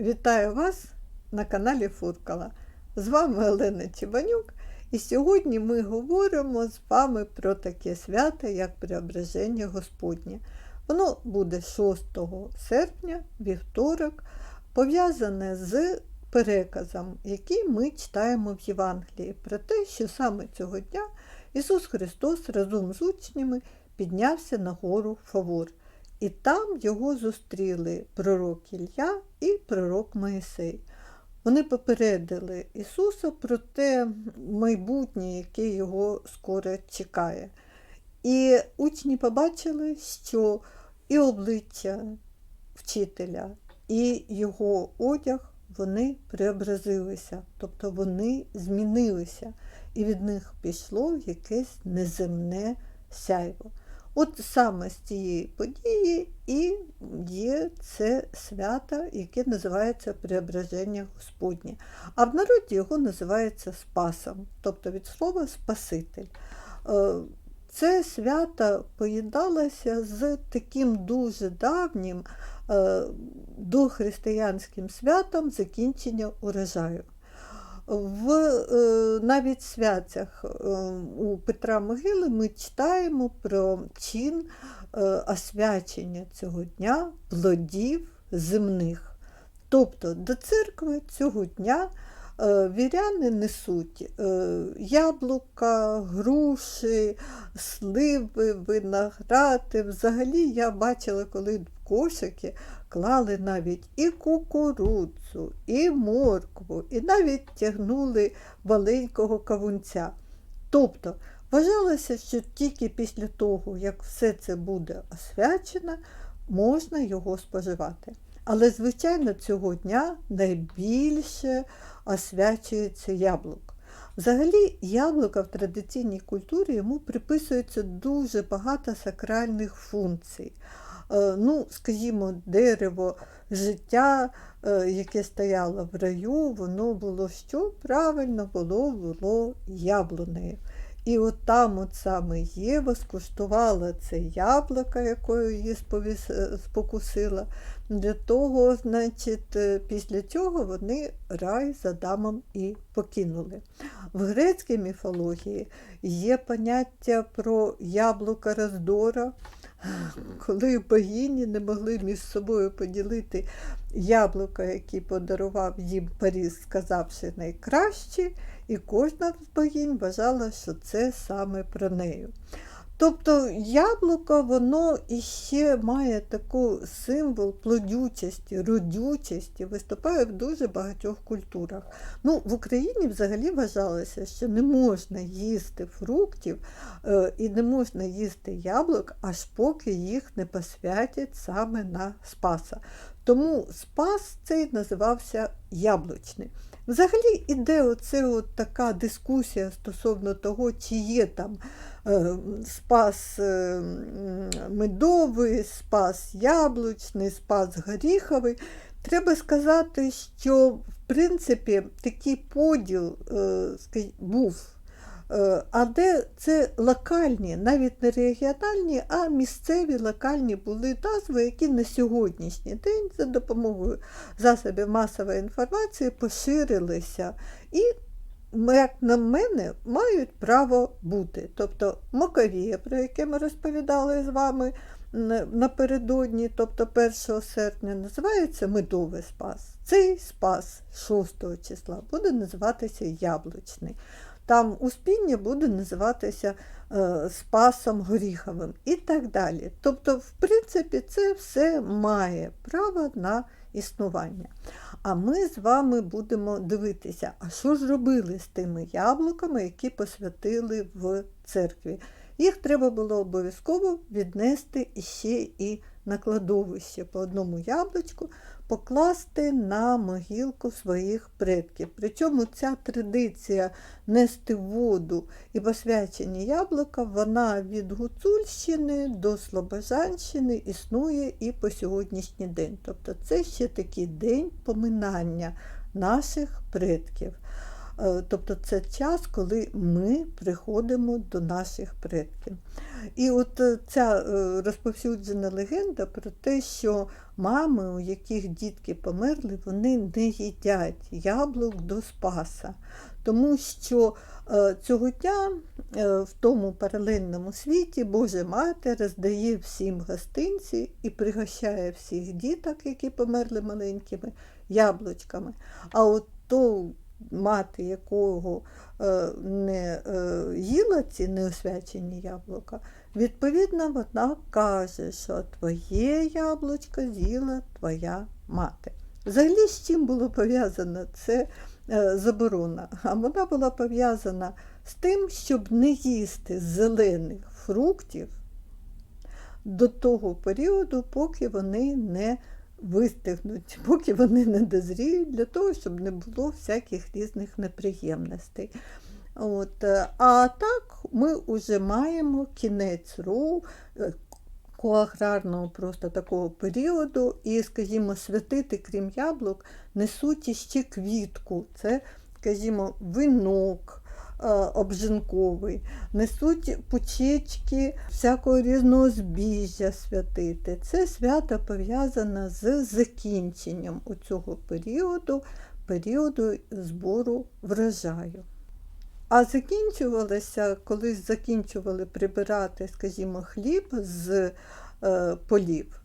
Вітаю вас на каналі Фуркала. З вами Олена Чебанюк, і сьогодні ми говоримо з вами про таке свято, як Преображення Господнє. Воно буде 6 серпня, вівторок, пов'язане з переказом, який ми читаємо в Євангелії, про те, що саме цього дня Ісус Христос разом з учнями піднявся на гору Фавор. І там його зустріли пророк Ілля і пророк Моїсей. Вони попередили Ісуса про те майбутнє, яке його скоро чекає. І учні побачили, що і обличчя вчителя, і його одяг вони преобразилися, тобто вони змінилися, і від них пішло якесь неземне сяйво. От саме з цієї події і є це свято, яке називається Преображення Господнє. А в народі його називається Спасом, тобто від слова Спаситель. Е, це свято поєдналося з таким дуже давнім е, дохристиянським святом закінчення урожаю. В е, навіть святях е, у Петра Могили ми читаємо про чин е, освячення цього дня плодів земних. Тобто до церкви цього дня віряни несуть яблука, груші, сливи, виногради. Взагалі я бачила, коли в кошики клали навіть і кукурудзу, і моркву, і навіть тягнули маленького кавунця. Тобто вважалося, що тільки після того, як все це буде освячено, можна його споживати. Але, звичайно, цього дня найбільше освячується яблук. Взагалі, яблука в традиційній культурі йому приписується дуже багато сакральних функцій. Е, ну, скажімо, дерево життя, е, яке стояло в раю, воно було що? Правильно було було яблунею. І от там от саме Єва скуштувала це яблуко, якою її е, спокусила. Для того, значить, після цього вони рай з Адамом і покинули. В грецькій міфології є поняття про яблука роздора коли богині не могли між собою поділити яблука, які подарував їм Паріс, сказавши найкраще, і кожна з богінь вважала, що це саме про нею. Тобто яблуко, воно іще має таку символ плодючості, родючості, виступає в дуже багатьох культурах. Ну, В Україні взагалі вважалося, що не можна їсти фруктів е, і не можна їсти яблук, аж поки їх не посвятять саме на Спаса. Тому Спас цей називався яблучний. Взагалі іде оце от така дискусія стосовно того, чи є там е, спас е, медовий, спас яблучний, спас горіховий. Треба сказати, що в принципі такий поділ е, був. Е, а де це локальні, навіть не регіональні, а місцеві локальні були назви, які на сьогоднішній день за допомогою засобів масової інформації поширилися і, як на мене, мають право бути. Тобто Моковія, про яке ми розповідали з вами напередодні, тобто 1 серпня, називається Медовий спас. Цей спас 6 числа буде називатися Яблучний там успіння буде називатися е, Спасом Горіховим і так далі. Тобто, в принципі, це все має право на існування. А ми з вами будемо дивитися, а що ж робили з тими яблуками, які посвятили в церкві. Їх треба було обов'язково віднести іще і на кладовище по одному яблучку, покласти на могилку своїх предків. Причому ця традиція нести воду і посвячені яблука, вона від Гуцульщини до Слобожанщини існує і по сьогоднішній день. Тобто це ще такий день поминання наших предків. Е, Тобто це час, коли ми приходимо до наших предків. І от е, ця е, розповсюджена легенда про те, що мами, у яких дітки померли, вони не їдять яблук до Спаса, тому що цього дня в тому паралельному світі Божа Мати роздає всім гостинці і пригощає всіх діток, які померли маленькими, яблучками. А от то мати, якого е, не е, їла ці неосвячені яблука, відповідно, вона каже, що твоє яблучко з'їла твоя мати. Взагалі, з чим було пов'язано це е, заборона? А вона була пов'язана з тим, щоб не їсти зелених фруктів до того періоду, поки вони не вистигнуть, поки вони не дозріють, для того, щоб не було всяких різних неприємностей. От, е, а так ми вже маємо кінець роу, е, аграрного просто такого періоду, і, скажімо, святити, крім яблук, несуть іще квітку. Це, скажімо, винок обжинковий, несуть пучечки всякого різного збіжжя святити. Це свято пов'язане з закінченням цього періоду, періоду збору врожаю. А закінчувалося, коли закінчували прибирати, скажімо, хліб з е, полів,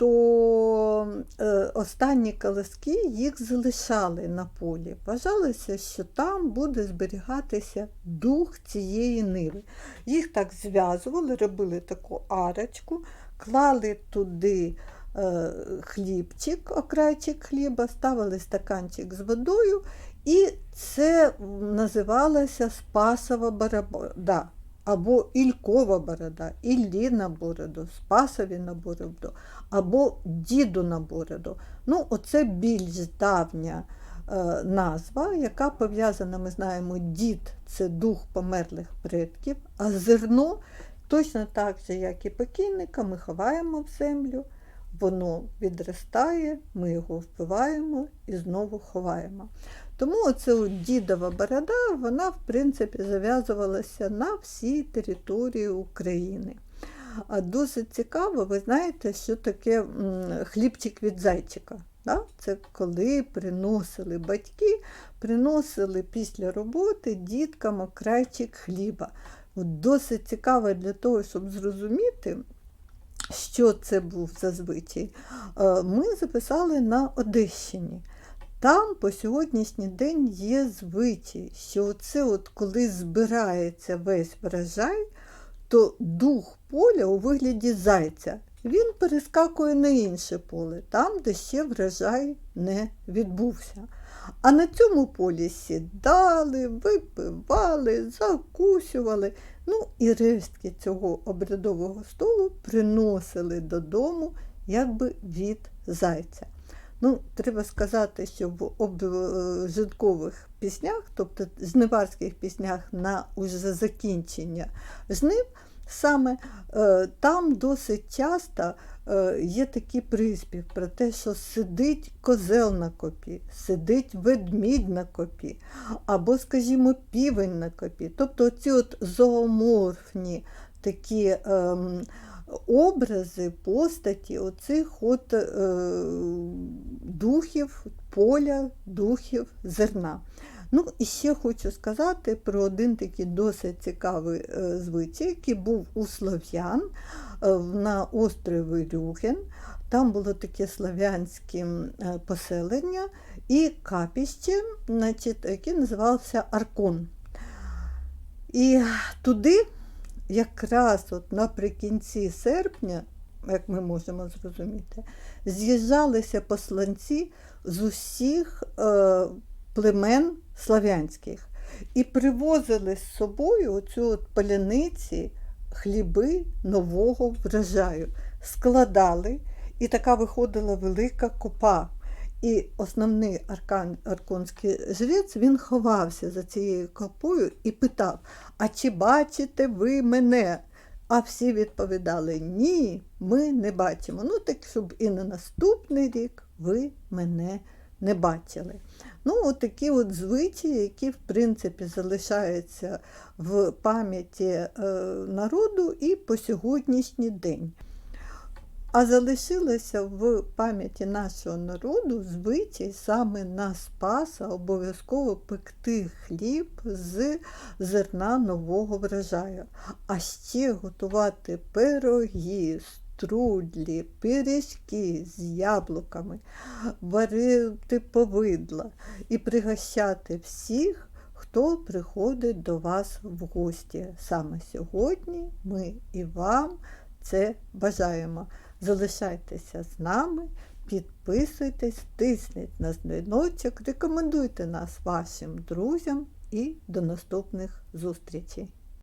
то е, останні колоски їх залишали на полі. Вважалося, що там буде зберігатися дух цієї ниви. Їх так зв'язували, робили таку арочку, клали туди е, хлібчик, окрайчик хліба, ставили стаканчик з водою. І це називалося Спасова борода, або Ількова борода, Іллі на бороду, Спасові на бороду, або Діду на бороду. Ну, оце більш давня е, назва, яка пов'язана, ми знаємо, дід це дух померлих предків, а зерно точно так же, як і покійника, ми ховаємо в землю. Воно відростає, ми його впиваємо і знову ховаємо. Тому от дідова борода, вона, в принципі, зав'язувалася на всій території України. А досить цікаво, ви знаєте, що таке хлібчик від зайчика. Да? Це коли приносили батьки, приносили після роботи діткам окрайчик хліба. От Досить цікаво для того, щоб зрозуміти, що це був зазвичай, ми записали на Одещині. Там по сьогоднішній день є звичай, що це от коли збирається весь врожай, то дух поля у вигляді зайця, він перескакує на інше поле, там, де ще врожай не відбувся. А на цьому полі сідали, випивали, закусювали, ну і рештки цього обрядового столу приносили додому якби від зайця. Ну, Треба сказати, що в обжиткових піснях, тобто жниварських піснях на уже закінчення жнив, саме е, там досить часто е, є такий приспів про те, що сидить козел на копі, сидить ведмідь на копі, або, скажімо, півень на копі. Тобто ці от зооморфні такі. Е, образи, постаті оцих от е, духів поля, духів зерна. Ну, і ще хочу сказати про один такий досить цікавий е, звичай, який був у слов'ян е, на острові Рюген. Там було таке слов'янське е, поселення і капіще, значить, яке називався Аркон. І туди якраз от наприкінці серпня, як ми можемо зрозуміти, з'їжджалися посланці з усіх е, племен славянських і привозили з собою оцю от паляниці хліби нового врожаю, складали, і така виходила велика копа. І основний аркан, арконський жрець він ховався за цією копою і питав: А чи бачите ви мене? А всі відповідали: Ні, ми не бачимо. Ну, так, щоб і на наступний рік ви мене не бачили. Ну, от такі от звичаї, які в принципі залишаються в пам'яті е, народу і по сьогоднішній день. А залишилося в пам'яті нашого народу звичай саме на Спаса обов'язково пекти хліб з зерна нового врожаю, а ще готувати пироги, струдлі, пиріжки з яблуками, варити повидла і пригощати всіх, хто приходить до вас в гості. Саме сьогодні ми і вам це бажаємо. Залишайтеся з нами, підписуйтесь, тисніть на дзвіночок, рекомендуйте нас вашим друзям і до наступних зустрічей.